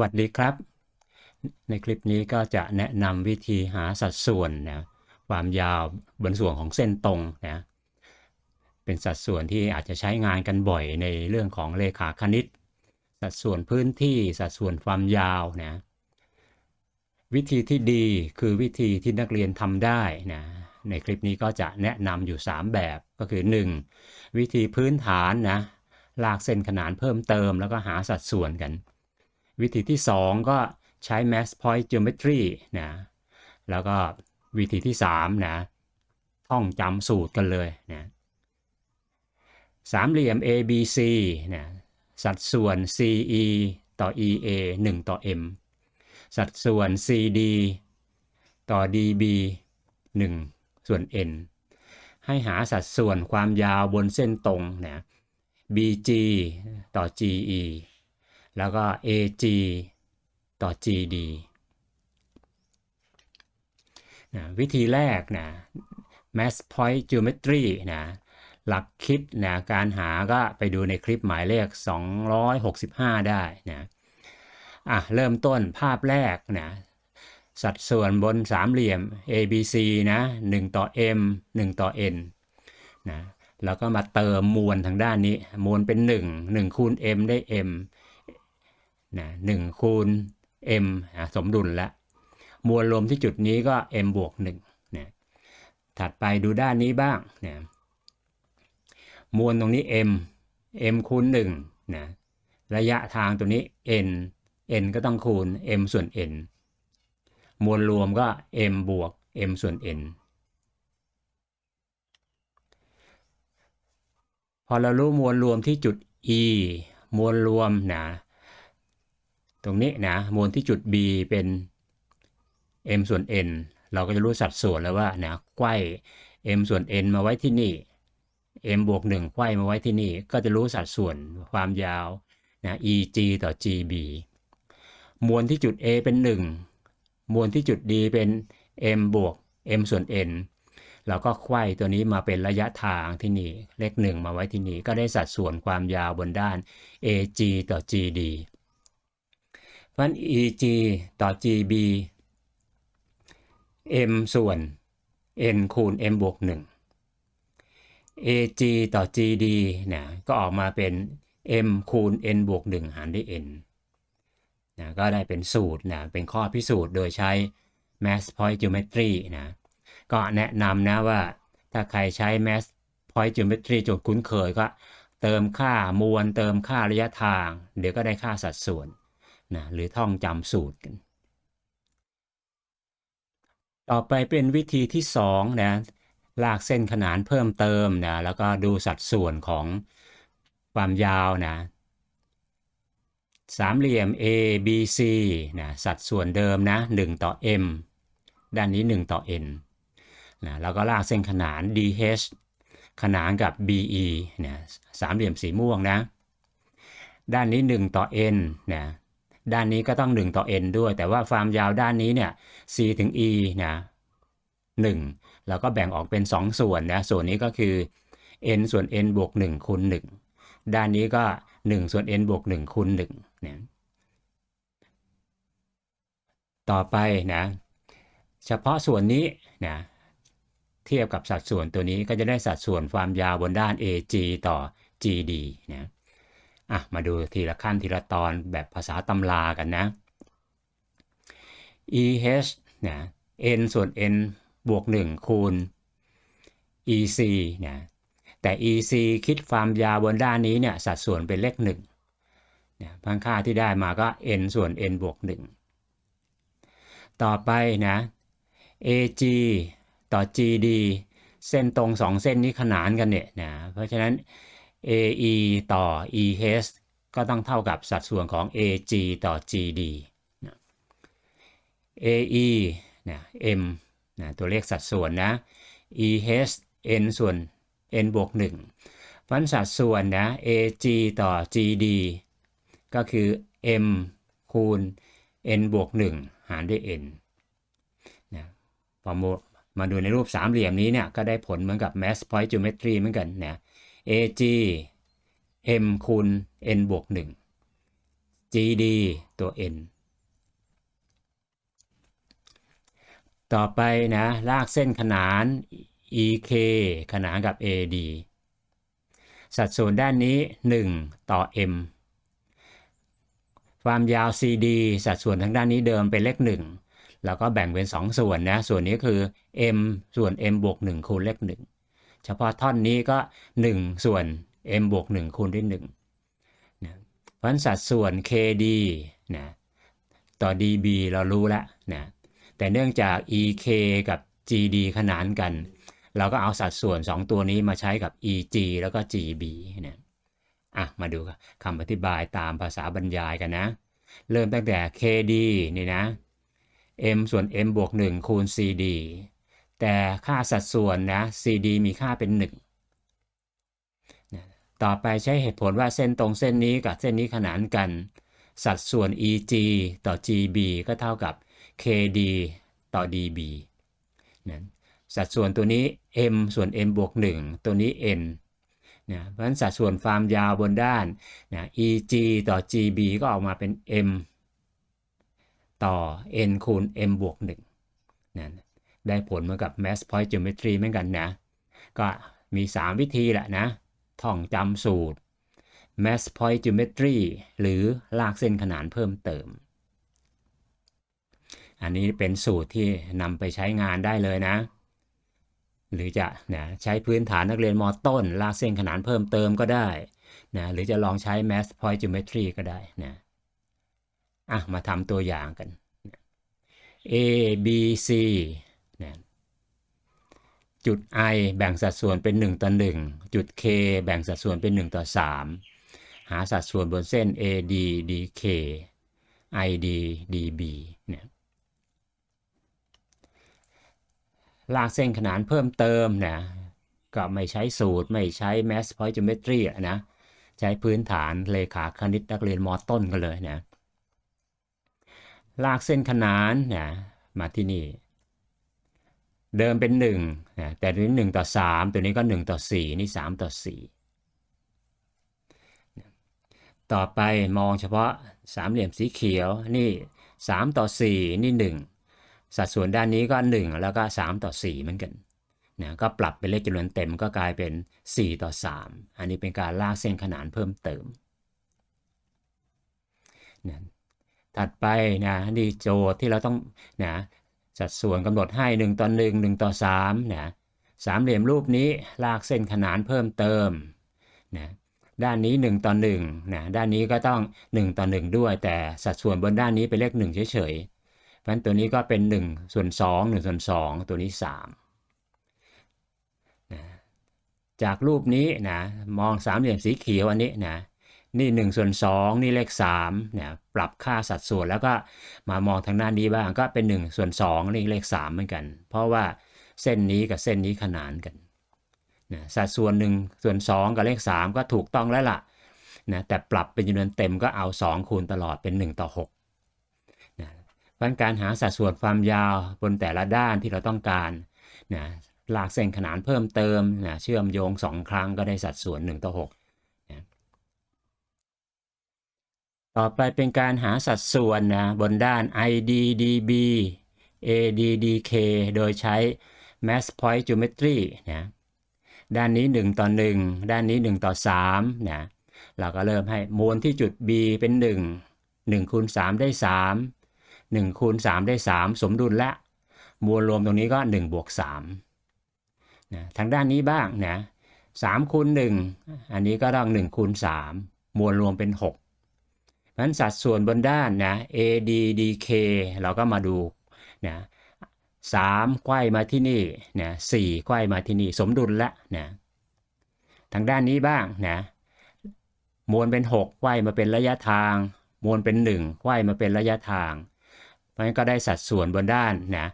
วัสดีครับ ในคลิปนี้ก็จะแนะนำวิธีหาสัดส่วนนะความยาวบนส่วนของเส้นตรงนะเป็นสัดส่วนที่อาจจะใช้งานกันบ่อยในเรื่องของเลขาคณิต สัดส่วนพื้นที่สัดส่วนความยาวนะวิธีที่ดีคือวิธีที่นักเรียนทำได้นะในคลิปนี้ก็จะแนะนำอยู่ 3 แบบก็คือ 1. วิธีพื้นฐานนะลากเส้นขนานเพิ่มเติมแล้วก็หาสัดส่วนกัน วิธีที่ 2 ก็ใช้ mass point geometry นะแล้วก็วิธีที่3นะท่องจำสูตรกันเลยนะสามเหลี่ยม ABC นะสัดส่วน CE ต่อ EA 1 ต่อ M สัดส่วน CD ต่อ DB 1 ส่วน N ให้หาสัดส่วนความยาวบนเส้นตรงนะ BG ต่อ GE แล้วก็ AG ต่อ GD นะวิธีแรกนะ mass point geometry นะหลักคิดนะการหาก็ไปดูในคลิปหมายเลข 265 ได้นะอะเริ่มต้นภาพแรกนะสัดส่วนบนสามเหลี่ยม ABC นะ1ต่อ M 1 ต่อ N นะแล้วก็มาเติมมวลทางด้านนี้ มวลเป็น 1 1คูณ M ได้ M นะ1คูณ M นะสมดุลแล้วมวลรวมที่จุดนี้ก็ M บวก1นะถัดไปดูด้านนี้บ้างนะมวลตรงนี้ m m คูณ1นะระยะทางตัวนี้ n n ก็ต้องคูณ m ส่วน n มวลรวมก็ m บวก m ส่วน n พอเรารู้มวลรวมที่จุด e มวลรวมนะ ตรงนี้นะมวลที่จุด b เป็น m ส่วน n เราก็จะรู้สัดส่วนแล้วว่านะไขว้ m ส่วน n มาไว้ที่นี่ m บวก1ไขว้มาไว้ที่นี่ ก็จะรู้สัดส่วนความยาวนะ eg ต่อ gb มวลที่จุด a เป็น 1 มวลที่จุด d เป็น m บวก m ส่วน n เราก็ไขว้ตัวนี้มาเป็นระยะทางที่นี่ เลข 1 มาไว้ที่นี่ ก็ได้สัดส่วนความยาวบนด้าน ag ต่อ gd เพราะฉะนั้น eg ต่อ gb m ส่วน n คูณ m บวก 1 ag ต่อ gd นะก็ออกมาเป็น m คูณ n บวก 1 หารด้วย n นะก็ได้เป็นสูตรนะเป็นข้อพิสูจน์โดยใช้ mass point geometry นะก็แนะนำนะว่าถ้าใครใช้ mass point geometry จนคุ้นเคยก็เติมค่ามวลเติมค่าระยะทาง เดี๋ยวก็ได้ค่าสัดส่วน นะหรือท่องจำสูตรกัน ต่อไปเป็นวิธีที่2นะลากเส้นขนานเพิ่มเติมนะแล้วก็ดูสัดส่วนของความยาวนะสามเหลี่ยม A B C นะสัดส่วนเดิมนะ1ต่อ M ด้านนี้ 1 ต่อ N นะแล้วก็ลากเส้นขนาน DH ขนานกับ BE นะสามเหลี่ยมสีม่วงนะ ด้านนี้ 1 ต่อ N นะ ด้านนี้ก็ต้อง 1 ต่อ N ด้วย แต่ว่าความยาวด้านนี้เนี่ย C ถึง E นะ1เราก็แบ่งออกเป็น 2 ส่วนนะ ส่วนนี้ก็คือ n ส่วน n บวก1คูณ1ด้านนี้ก็ 1 ส่วน n บวก1คูณ1นะต่อไปนะ เฉพาะส่วนนี้นะเทียบกับสัดส่วนตัวนี้ก็จะได้สัดส่วนความยาวบนด้าน AG ต่อ GD นะ อะมาดูทีละขั้นทีละตอนแบบภาษาตำรากันนะ EH เนะ n ส่วน n บวก 1 คูณ EC นะแต่ EC คิดความยาวบนด้านนี้เนี่ยสัดส่วนเป็นเลข1นะพังค่าที่ได้มาก็ n ส่วน n บวก 1 ต่อไปนะ AG ต่อ GD เส้นตรง 2 เส้นนี้ขนานกันเนี่ยนะเพราะฉะนั้น AE ต่อ EH ก็ต้องเท่ากับสัดส่วนของ AG ต่อ GD AE นะ M นะตัวเลขสัดส่วนนะ eh n ส่วน n บวก1ฟันสัดส่วนนะ ag ต่อ gd ก็คือ m คูณ n บวก1หารด้วย n นะพอมาดูในรูปสามเหลี่ยมนี้เนี่ยก็ได้ผลเหมือนกับ mass point geometry เหมือนกันนะ ag m คูณ n บวก 1 GD ตัว n ต่อไปนะ ลากเส้นขนาน EK ขนานกับ AD สัดส่วนด้านนี้ 1 ต่อ m ความยาว CD สัดส่วนทางด้านนี้เดิมเป็นเลข 1 แล้วก็แบ่งเป็น 2 ส่วนนะ ส่วนนี้คือ m ส่วน m บวก 1 คูณเลข 1 เฉพาะท่อนนี้ก็ 1 ส่วน m บวก 1 คูณด้วย1นะเพราะสัดส่วน KD นะต่อ dB เรารู้แล้วนะแต่เนื่องจาก EK กับ GD ขนานกัน เราก็เอาสัดส่วน 2 ตัวนี้มาใช้กับ EG แล้วก็ GB นะอะมาดูคำอธิบายตามภาษาบรรยายกันนะ เริ่มตั้งแต่ KD นี่นะ m ส่วน m บวก 1 คูณ CD แต่ค่าสัดส่วนนะ CD มีค่าเป็น1นะต่อไปใช้เหตุผลว่าเส้นตรงเส้นนี้กับเส้นนี้ขนานกัน สัดส่วน EG ต่อ GB ก็เท่ากับ KD ต่อ DB นะสัดส่วนตัวนี้ m ส่วน m บวก 1 ตัวนี้ n นะเพราะฉะนั้นสัดส่วนความยาวบนด้านนะ EG ต่อ GB ก็ออกมาเป็น m ต่อ n คูณ m บวก1นะ ได้ผลเหมือนกับ mass point geometry เหมือนกันนะ ก็มี 3 วิธีแหละนะ ท่องจำสูตร mass point geometry หรือลากเส้นขนานเพิ่มเติม อันนี้เป็นสูตรที่นำไปใช้งานได้เลยนะ หรือจะนะใช้พื้นฐานนักเรียนมต้น ลากเส้นขนานเพิ่มเติมก็ได้นะหรือจะลองใช้ mass point geometry ก็ได้นะอะมาทำตัวอย่างกัน A B C จุด I แบ่งสัดส่วนเป็น 1 ต่อ 1 จุด K แบ่งสัดส่วนเป็น 1 ต่อ 3 หาสัดส่วนบนเส้น AD DK ID DB เนี่ยลากเส้นขนานเพิ่มเติมนะก็ไม่ใช้สูตรไม่ใช้ mass point geometry นะใช้พื้นฐานเลขาคณิตนักเรียนมอต้นกันเลยนะลากเส้นขนานนะมาที่นี่ เดิมเป็น1นะแต่ตัวนี้1ต่อ 3 ตัวนี้ก็ 1 ต่อ 4 นี่ 3 ต่อ 4 ต่อไปมองเฉพาะสามเหลี่ยมสีเขียวนี่ 3 ต่อ 4 นี่ 1 สัดส่วนด้านนี้ก็ 1 แล้วก็ 3 ต่อ 4 เหมือนกันนะก็ปรับเป็นเลขจำนวนเต็มก็กลายเป็น 4 ต่อ 3 อันนี้เป็นการลากเส้นขนานเพิ่มเติมนะถัดไปนะนี่โจทย์ที่เราต้องนะ สัดส่วนกำหนดให้ 1 ต่อ 1 1 ต่อ3นะสามเหลี่ยมรูปนี้ลากเส้นขนานเพิ่มเติมนะด้านนี้ 1 ต่อ1นะด้านนี้ก็ต้อง 1 ต่อ 1 ด้วย แต่สัดส่วนบนด้านนี้เป็นเลข1เฉยๆเพราะฉะนั้นตัวนี้ก็เป็น1ส่วน2 1ส่วน2ตัวนี้3นะจากรูปนี้นะมองสามเหลี่ยมสีเขียวอันนี้นะ นี่1ส่วน2นี่เลข3นะปรับค่าสัดส่วนแล้วก็มามองทางด้านนี้บ้างก็เป็น1ส่วน2นี่เลข3เหมือนกัน เพราะว่าเส้นนี้กับเส้นนี้ขนานกันนะสัดส่วน1ส่วน2กับเลข 3 ก็ถูกต้องแล้วล่ะนะแต่ปรับเป็นจำนวนเต็มก็เอา 2 คูณตลอดเป็น 1 ต่อ6นะเพราะการหาสัดส่วนความยาวบนแต่ละด้านที่เราต้องการนะลากเส้นขนานเพิ่มเติมนะเชื่อมโยง 2 ครั้งก็ได้สัดส่วน 1 ต่อ 6 ต่อไปเป็นการหาสัดส่วนนะบนด้าน IDDB ADDK โดยใช้ mass point geometry นะด้านนี้ 1 ต่อ 1 ด้านนี้ 1 ต่อ3นะเราก็เริ่มให้มวลที่จุด B เป็น 1 1คูณ3ได้ 3 1คูณ3ได้ 3 สมดุลและมวลรวมตรงนี้ก็1บวก3นะทางด้านนี้บ้างนะ3คูณ1อันนี้ก็ต้อง1คูณ3มวลรวมเป็น 6 นั้นสัดส่วนบนด้านนะ ADDK เราก็มาดูนะสามไขว้มาที่นี่นะสี่ไขว้มาที่นี่สมดุลละนะทางด้านนี้บ้างนะมวลเป็น6ไขว้มาเป็นระยะทาง มวลเป็น1ไขว้มาเป็นระยะทางเพราะฉะนั้นก็ได้สัดส่วนบนด้านนะ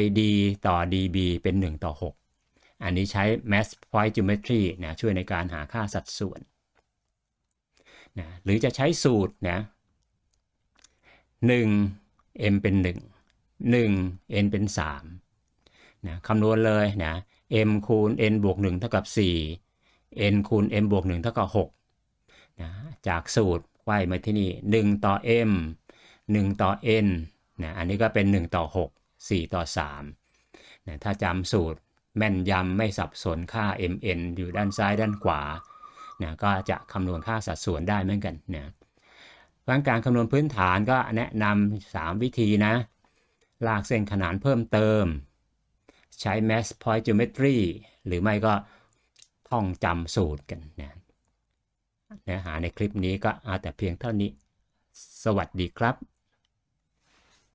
ID ต่อ DB เป็น 1 ต่อ 6 อันนี้ใช้ mass point geometry นะช่วยในการหาค่าสัดส่วน นะหรือจะใช้สูตรนะ1 m เป็น 1 1 n เป็น3นะคำนวณเลยนะ m คูณ n บวก1เท่ากับ 4 n คูณ m บวก1เท่ากับ6นะจากสูตรไขว้มาที่นี่ 1 ต่อ m 1 ต่อ n นะอันนี้ก็เป็น 1 ต่อ 6 4 ต่อ3นะถ้าจำสูตรแม่นยำไม่สับสนค่า mn อยู่ด้านซ้ายด้านขวา นะก็จะคำนวณค่าสัดส่วนได้เหมือนกันนะเพราะฉะนั้นการคำนวณพื้นฐานก็แนะนำ3 วิธีนะ ลากเส้นขนานเพิ่มเติม ใช้ mass point geometry หรือไม่ก็ท่องจำสูตรกันนะเนื้อหาในคลิปนี้ก็เอาแต่เพียงเท่านี้ สวัสดีครับ